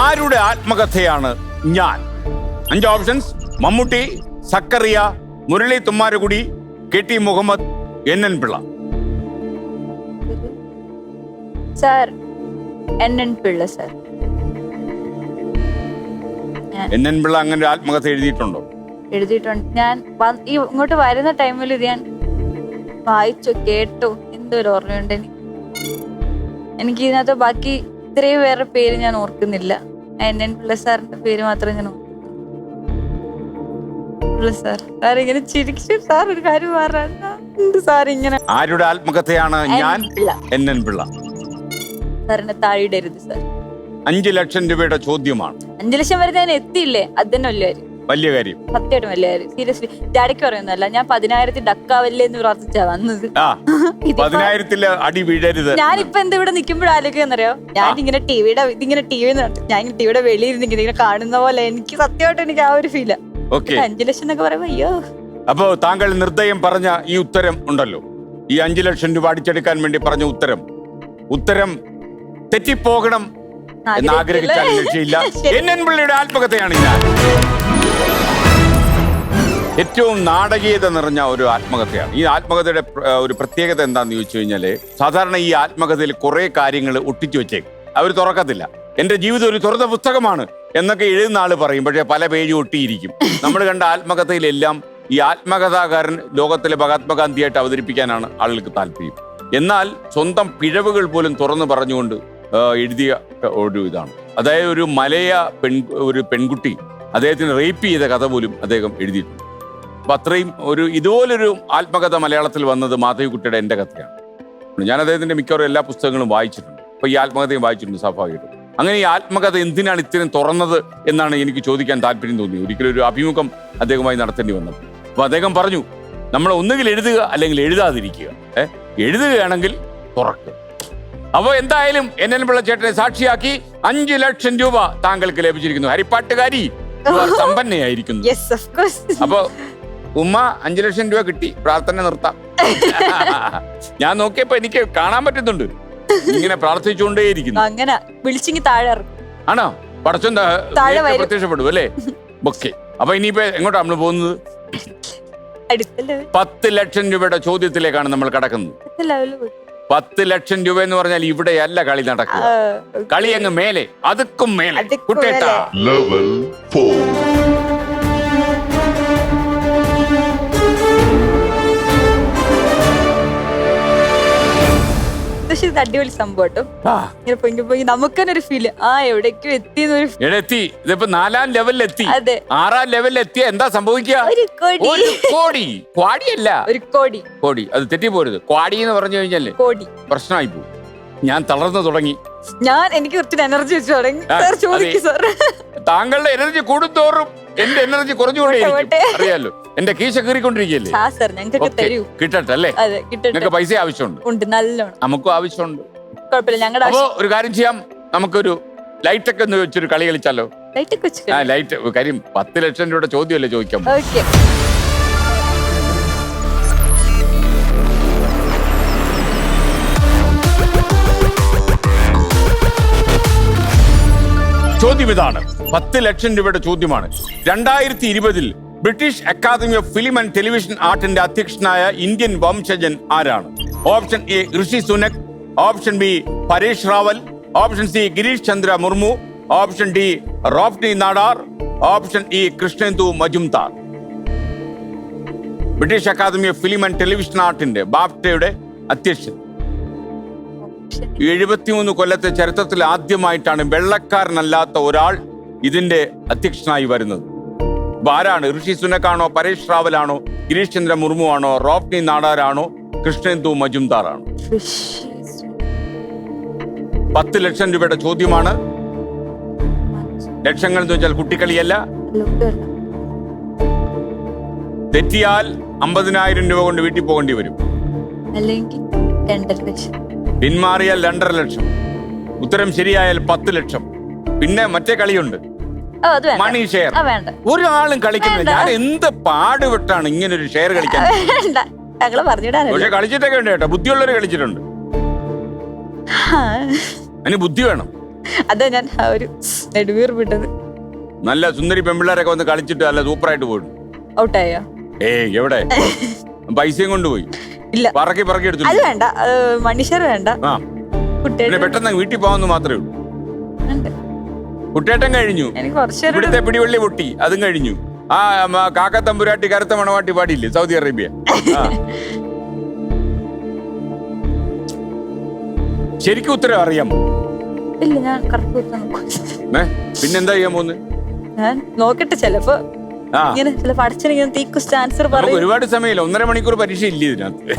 ആരുടെ ആത്മകഥയാണ് ഞാൻ? അഞ്ച് options Mammootty Zacharia Murali Thummarukudy K T Muhammad N N Pillai. Sir N N Pillai sir. N N Pillai അങ്ങനെ ഒരു ആത്മകഥ എഴുതിയിട്ടുണ്ടോ? എഴുതിയിട്ടുണ്ട്. ഞാൻ ഈ ഇങ്ങോട്ട് വരുന്ന ടൈമിൽ ഇത് ഞാൻ വായിച്ചു കേട്ടു. എന്തൊരു ഓർമ്മയുണ്ട് എനിക്ക്. എനിക്ക് ഇതിനകത്ത് ബാക്കി ഇത്രയും വേറെ പേര് ഞാൻ ഓർക്കുന്നില്ല. എൻ എൻ പിള്ള സാറിന്റെ പേര് മാത്രമേ ഞാൻ ഓർക്കുന്നുള്ളൂ. സാർ സാർ ഇങ്ങനെ സാർ ഒരു കാര്യം പറയാ സാർ ഇങ്ങനെ? ആരുടെ ആത്മകഥയാണ് ഞാൻ? N N N Pillai. സാറിനെ താഴെയിടരുത് സാർ. അഞ്ചു ലക്ഷം രൂപയുടെ ചോദ്യമാണ്. അഞ്ചു ലക്ഷം വരെ ഞാൻ എത്തിയില്ലേ? അത് തന്നെ വലിയ കാര്യം. വലിയ കാര്യം. സത്യമായിട്ടും വലിയ കാര്യം. സീരിയസ്ലി ഡാഡിക്ക് പറയുന്നതല്ല ഞാൻ പതിനായിരത്തി ഡക്കാവല്ലേ എന്ന് പ്രാർത്ഥിച്ചാ വന്നത്. ആ ഇതിപ്പോ പതിനായിരത്തിൽ അടി വീഴരുത്. ഞാനിപ്പോ എന്താ ഇവിടെ നിൽക്കുമ്പോഴാലോചിക്കുന്നറിയോ ഞാൻ ഇങ്ങനെ ടിവിയുടെ ഇതിങ്ങനെ ടി വി ഞാൻ ടിവിയുടെ വെളിയിൽ നിന്ന് ഇങ്ങനെ കാണുന്ന പോലെ എനിക്ക് സത്യമായിട്ട് എനിക്ക് ആ ഒരു ഫീല ഓക്കെ അഞ്ചു ലക്ഷം എന്നൊക്കെ പറയുമ്പോ അയ്യോ. അപ്പോ താങ്കൾ നിർദ്ദയം പറഞ്ഞ ഈ ഉത്തരം ഉണ്ടല്ലോ. ഈ അഞ്ചു ലക്ഷം രൂപ അടിച്ചെടുക്കാൻ വേണ്ടി പറഞ്ഞ ഉത്തരം. ഉത്തരം തെറ്റിപ്പോകണം എന്ന് ആഗ്രഹിച്ചാൽ രക്ഷയില്ല. ശരി. എൻ എൻ പിള്ളയുടെ ആത്മകഥയാണ് ഞാൻ. ഏറ്റവും നാടകീയത നിറഞ്ഞ ഒരു ആത്മകഥയാണ്. ഈ ആത്മകഥയുടെ ഒരു പ്രത്യേകത എന്താണെന്ന് ചോദിച്ചു കഴിഞ്ഞാൽ സാധാരണ ഈ ആത്മകഥയിൽ കുറേ കാര്യങ്ങൾ ഒട്ടിച്ചു വെച്ചേക്കും. അവർ തുറക്കത്തില്ല. എന്റെ ജീവിതം ഒരു തുറന്ന പുസ്തകമാണ് എന്നൊക്കെ എഴുതുന്ന ആൾ പറയും. പക്ഷേ പല പേജും ഒട്ടിയിരിക്കും. നമ്മൾ കണ്ട ആത്മകഥയിലെല്ലാം ഈ ആത്മകഥാകാരൻ ലോകത്തിലെ മഹാത്മാഗാന്ധിയായിട്ട് അവതരിപ്പിക്കാനാണ് ആളുകൾക്ക് താല്പര്യം. എന്നാൽ സ്വന്തം പിഴവുകൾ പോലും തുറന്നു പറഞ്ഞുകൊണ്ട് എഴുതിയ ഒരു ഇതാണ്. അതായത് ഒരു മലയ പെൺ ഒരു പെൺകുട്ടി അദ്ദേഹത്തിന് റേപ്പ് ചെയ്ത കഥ പോലും അദ്ദേഹം എഴുതിയിട്ടുണ്ട്. അപ്പൊ അത്രയും ഒരു ഇതുപോലൊരു ആത്മകഥ മലയാളത്തിൽ വന്നത് മാധവിക്കുട്ടിയുടെ എന്റെ കഥയാണ്. ഞാൻ അദ്ദേഹത്തിന്റെ മിക്കവാറും എല്ലാ പുസ്തകങ്ങളും വായിച്ചിട്ടുണ്ട്. അപ്പൊ ഈ ആത്മകഥയും വായിച്ചിട്ടുണ്ട് സ്വാഭാവികമായിട്ടും. അങ്ങനെ ഈ ആത്മകഥ എന്തിനാണ് ഇത്രയും തുറന്നത് എന്നാണ് എനിക്ക് ചോദിക്കാൻ താല്പര്യം തോന്നി. ഒരിക്കലും ഒരു അഭിമുഖം അദ്ദേഹവുമായി നടത്തേണ്ടി വന്നത് അപ്പോൾ അദ്ദേഹം പറഞ്ഞു നമ്മൾ ഒന്നുകിൽ എഴുതുക അല്ലെങ്കിൽ എഴുതാതിരിക്കുക. ഏഹ് എഴുതുകയാണെങ്കിൽ തുറക്കുക അപ്പോൾ എന്തായാലും എൻ എൻ പിള്ള ചേട്ടനെ സാക്ഷിയാക്കി അഞ്ചു ലക്ഷം രൂപ താങ്കൾക്ക് ലഭിച്ചിരിക്കുന്നു. ഹരിപ്പാട്ടുകാരി സമ്പന്നയായിരിക്കുന്നു. യെസ് ഓഫ് കോഴ്സ് അപ്പൊ ഉമ്മ അഞ്ചു ലക്ഷം രൂപ കിട്ടി പ്രാർത്ഥന നിർത്താം. ഞാൻ നോക്കിയപ്പോ എനിക്ക് കാണാൻ പറ്റുന്നുണ്ട്. ഇങ്ങനെ പ്രാർത്ഥിച്ചുകൊണ്ടേയിരിക്കുന്നു. അങ്ങനെ വിളിച്ചിങ്ങി താഴെ ആണോ? പടച്ചോൻ. പ്രത്യക്ഷപ്പെടും അല്ലേ? ഓക്കെ. അപ്പൊ ഇനിയിപ്പോ എങ്ങോട്ടാ നമ്മൾ പോകുന്നത്? അടുത്ത ലെവൽ പത്ത് ലക്ഷം രൂപയുടെ ചോദ്യത്തിലേക്കാണ് നമ്മൾ കടക്കുന്നത്. പത്ത് ലക്ഷം രൂപ എന്ന് പറഞ്ഞാൽ ഇവിടെ അല്ല കളി നടക്കുക. കളി അങ്ങ് മേലെ അതുക്കും മേലെ. കുട്ടേട്ടാ. ലെവൽ Level പക്ഷെ ഇത് അടിപൊളി സംഭവം കേട്ടോ ഇങ്ങനെ പൊങ്ങി പൊങ്ങി നമുക്ക് തന്നെ ഒരു ഫീൽ ആ എവിടേക്കോ എത്തി എത്തി. ഇതിപ്പോ നാലാം ലെവലിൽ എത്തി. അതെ. ആറാം ലെവലിൽ എത്തിയ എന്താ സംഭവിക്കുക? ഒരു കോടി. ഒരു കോടി. ക്വാടിയല്ല. ഒരു കോടി. കോടി. അത് തെറ്റി പോരുത്. ക്വാടി എന്ന് പറഞ്ഞു കഴിഞ്ഞാൽ കോടി. പ്രശ്നമായി പോകും ഞാൻ തളർന്നു തുടങ്ങി. ഞാൻ എനിക്ക് കുറച്ച് എനർജി വെച്ച് തുടങ്ങി. ആ, സാർ ചോദിക്കും സാർ താങ്കളുടെ എനർജി കൂടുന്തോറും എന്റെ എനർജി കുറഞ്ഞുകൊണ്ടേ. അറിയാലോ. എന്റെ കീശ കീറിക്കൊണ്ടിരിക്കുകയല്ലേ? ആ സാർ ഞങ്ങൾക്ക് ഓക്കേ, തരൂ. കിട്ടട്ടെ അല്ലേ? അതെ കിട്ടട്ടെ. നിങ്ങൾക്ക് പൈസ ആവശ്യമുണ്ട്. ഉണ്ട് നല്ലോണം. നമുക്കും ആവശ്യമുണ്ട്. കുഴപ്പമില്ല ഞങ്ങളുടെ അപ്പോ ഒരു കാര്യം ചെയ്യാം. നമുക്കൊരു ലൈറ്റ് ഒക്കെ ഒന്ന് വെച്ചൊരു കളി കളിച്ചാലോ? ലൈറ്റ് ആ ലൈറ്റ് കാര്യം പത്ത് ലക്ഷം രൂപയുടെ ചോദ്യമല്ലേ ചോദിക്കാൻ പോകുന്നത്. ഓക്കെ. ചോദ്യം ഇതാണ്. പത്ത് ലക്ഷം രൂപയുടെ ചോദ്യമാണ്. രണ്ടായിരത്തി ഇരുപതിൽ British Academy of Film and Television ആർട്ടിന്റെ അധ്യക്ഷനായ ഇന്ത്യൻ വംശജൻ ആരാണ്? Option A Rishi Sunak option B Paresh Rawal option C Girish Chandra Murmu option D Roshni Nadar option E Krishnendu Majumdar. British Academy of Film and Television ആർട്ടിന്റെ ബാഫ്റ്റയുടെ അധ്യക്ഷൻ. എഴുപത്തിമൂന്ന് കൊല്ലത്തെ ചരിത്രത്തിൽ ആദ്യമായിട്ടാണ് വെള്ളക്കാരനല്ലാത്ത ഒരാൾ ഇതിന്റെ അധ്യക്ഷനായി വരുന്നത്. ആരാണ് ഋഷി സുനക്കാണോ പരേഷ് റാവലാണോ ഗിരീഷ് ചന്ദ്ര മുർമു ആണോ റോഫ്നി നാടാരാണോ കൃഷ്ണേന്ദു മജുംദാർ ആണോ പത്ത് ലക്ഷം രൂപയുടെ ചോദ്യമാണ്. ലക്ഷങ്ങൾ എന്ന് വെച്ചാൽ കുട്ടിക്കളിയല്ല. തെറ്റിയാൽ അമ്പതിനായിരം രൂപ കൊണ്ട് വീട്ടിൽ പോകേണ്ടി വരും. അല്ലെങ്കിൽ രണ്ടര ലക്ഷം. പിന്മാറിയാൽ രണ്ടര ലക്ഷം. ഉത്തരം ശരിയായാൽ പത്ത് ലക്ഷം. പിന്നെ മറ്റേ കളിയുണ്ട്. മണി ഷെയർ വേണ്ട. ഒരാളും കളിക്കുന്നില്ല. വേണ്ട. ഞാൻ എന്ത് പാടുപെട്ടാണ് ഇങ്ങനെ ഒരു ഷെയർ കളിക്കാൻ? വേണ്ട. ഞങ്ങൾ പക്ഷെ കളിച്ചിട്ടൊക്കെ ഉണ്ട് കേട്ടോ. ബുദ്ധിയുള്ളവർ കളിച്ചിട്ടുണ്ട്. അതിന് ബുദ്ധി വേണം. അതെ ഞാൻ ഒരു നെടുവീർ വിട്ടത്. നല്ല സുന്ദരി പെമ്പിള്ളേരൊക്കെ വന്ന് കളിച്ചിട്ട് നല്ല സൂപ്പറായിട്ട് പോയിട്ടു ഔട്ടായോ? ഏയ് എവിടെ? പൈസയും കൊണ്ടുപോയി. ഇല്ല. പറക്കി പറക്കി അത് എടുത്തു വേണ്ട. മനുഷ്യർ വേണ്ട പിന്നെ കുട്ടിയുടെ പെട്ടെന്ന് വീട്ടിൽ പോകാമെന്ന് മാത്രമേ ഉള്ളൂ. കുട്ടേട്ടൻ കഴിഞ്ഞു. എനിക്ക് കുറച്ചേരം ഇവിടുത്തെ പിടിവള്ളി പൊട്ടി അതും കഴിഞ്ഞു. ആ മ, കാക്കത്തമ്പുരാട്ടി കറുത്ത മണവാട്ടി പാടിയില്ലേ സൗദി അറേബ്യ? ആ. ശരിക്കും ഉത്തരം അറിയാം. ഇല്ല ഞാൻ കറക്റ്റ് കുത്താൻ നോക്കും ഏ പിന്നെന്താ ചെയ്യാൻ പോകുന്നത് ഞാൻ നോക്കട്ടെ ചിലപ്പോ ആ. ഇങ്ങനെ ചിലപ്പോ അടച്ചിരിക്കുന്ന തീക്കുസ്റ്റ് ആൻസർ നമുക്ക് പറയും. ഒരുപാട് സമയമില്ല ഒന്നര മണിക്കൂർ പരീക്ഷ ഇല്ല ഇതിനകത്ത്?